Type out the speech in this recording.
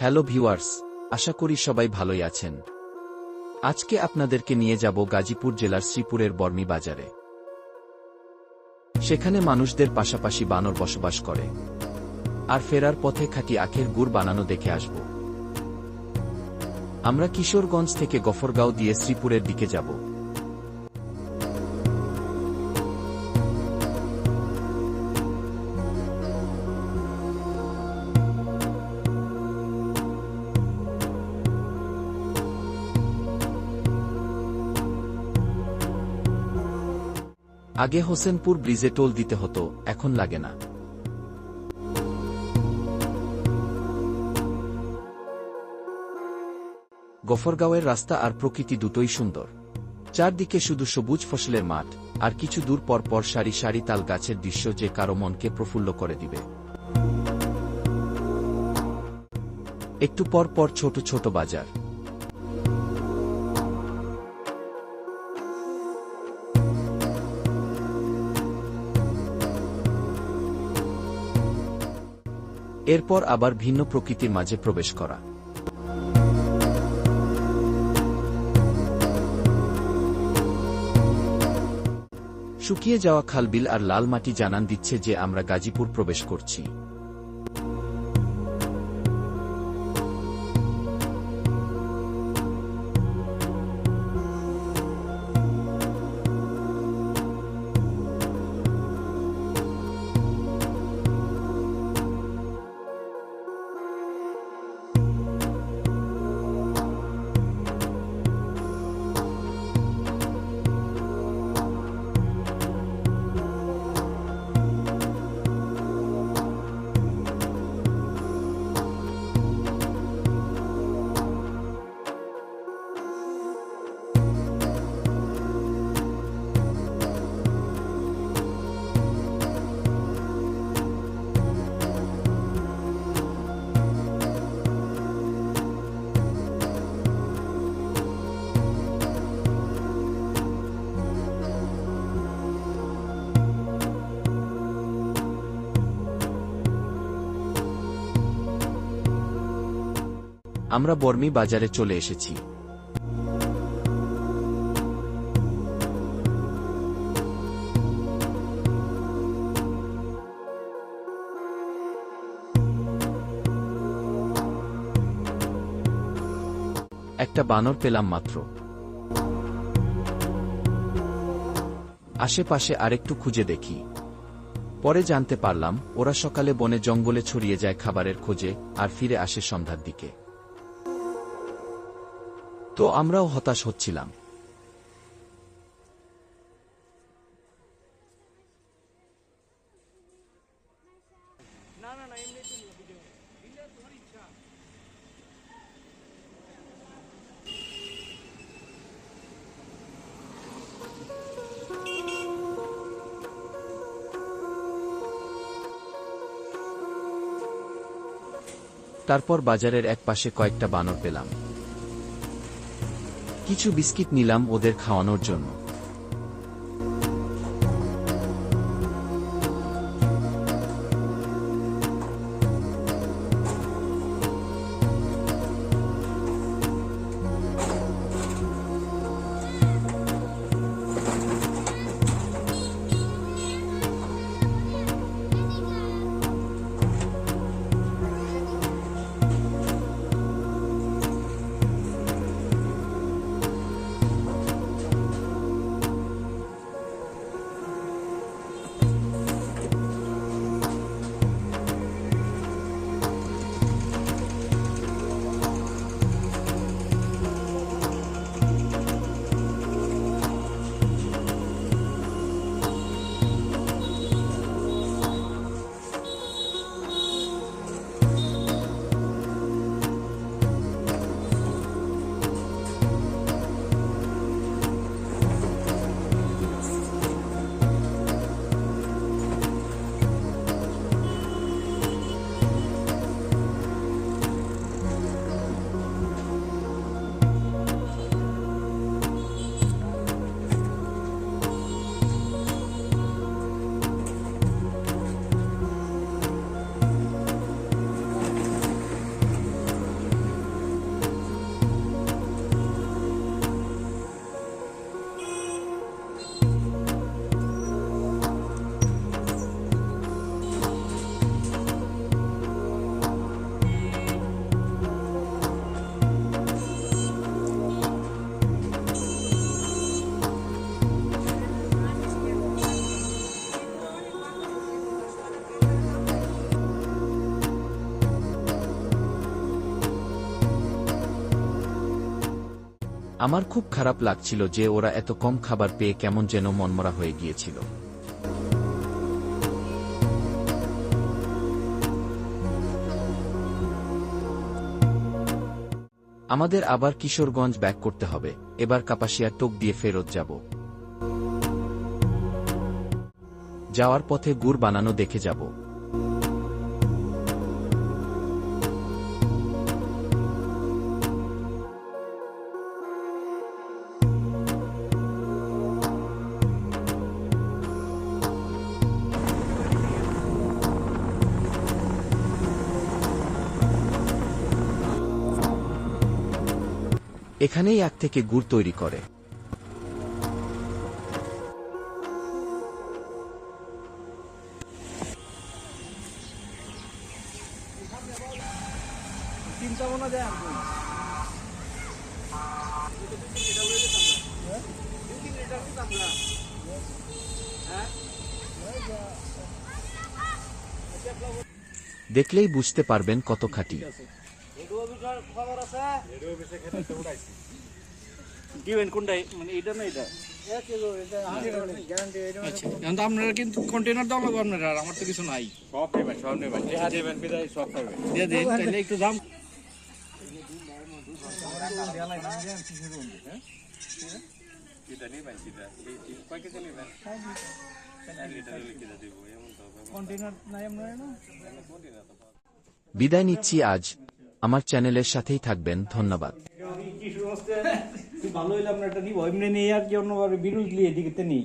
Hello viewers, আশা করি সবাই ভালোই আছেন। আজকে আপনাদেরকে নিয়ে যাব গাজীপুর জেলার শ্রীপুরের বর্মি বাজারে। সেখানে মানুষদের পাশাপাশি বানর বসবাস করে। আর ফেরার পথে খাঁটি আখের গুড় বানানো দেখে আসব। আমরা কিশোরগঞ্জ থেকে গফরগাঁও দিয়ে শ্রীপুরের দিকে যাব। আগে হোসেনপুর ব্রিজে টোল দিতে হতো, এখন লাগে না। গফরগাঁওয়ের রাস্তা আর প্রকৃতি দুটোই সুন্দর। চারদিকে শুধু সবুজ ফসলের মাঠ, আর কিছু দূর পর পর সারি সারি তাল গাছের দৃশ্য যে কারও মনকে প্রফুল্ল করে দিবে। একটু পর পর ছোট ছোট বাজার। এরপর আবার ভিন্ন প্রকৃতির মাঝে প্রবেশ করা। শুকিয়ে যাওয়া খালবিল আর লাল মাটি জানান দিচ্ছে যে আমরা গাজীপুর প্রবেশ করছি। আমরা বর্মি বাজারে চলে এসেছি। একটা বানর পেলাম মাত্র। আশেপাশে আরেকটু খুঁজে দেখি। পরে জানতে পারলাম, ওরা সকালে বনে জঙ্গলে ছড়িয়ে যায় খাবারের খোঁজে আর ফিরে আসে সন্ধ্যার দিকে। তো আমরাও হতাশ হচ্ছিলাম। তারপর বাজারের এক পাশে কয়েকটা বানর পেলাম। কিছু বিস্কিট নিলাম ওদের খাওয়ানোর জন্য। আমার খুব খারাপ লাগছিল যে ওরা এত কম খাবার পেয়ে কেমন যেন মনমরা হয়ে গিয়েছিল। আমাদের আবার কিশোরগঞ্জ ব্যাক করতে হবে। এবার কাপাসিয়ার টোক দিয়ে ফেরত যাব। যাওয়ার পথে গুড় বানানো দেখে যাব। এখানেই এক থেকে গুড় তৈরি করে। দেখলেই বুঝতে পারবেন কত খাঁটি। দিবেন কোনটাই মানে এটা না এটা আচ্ছা আপনারা কিন্তু কন্টেনার দেওয়া লাগবে আপনারা আর আমার তো কিছু নাই। সব নেবেন সব নেবেন। দেবেন বিদায় সব পাবেন দিয়ে দিন তাহলে একটু দাম। নেবেন কয় কেজি নেবেন? তো বিদায় নিচ্ছি আজ। আমার চ্যানেলের সাথেই থাকবেন ধন্যবাদ। ভালো হইলে আপনার একটা দিব এমনি নেই আর কি অন্যভাবে বিরুদ্ধ দিকে নেই।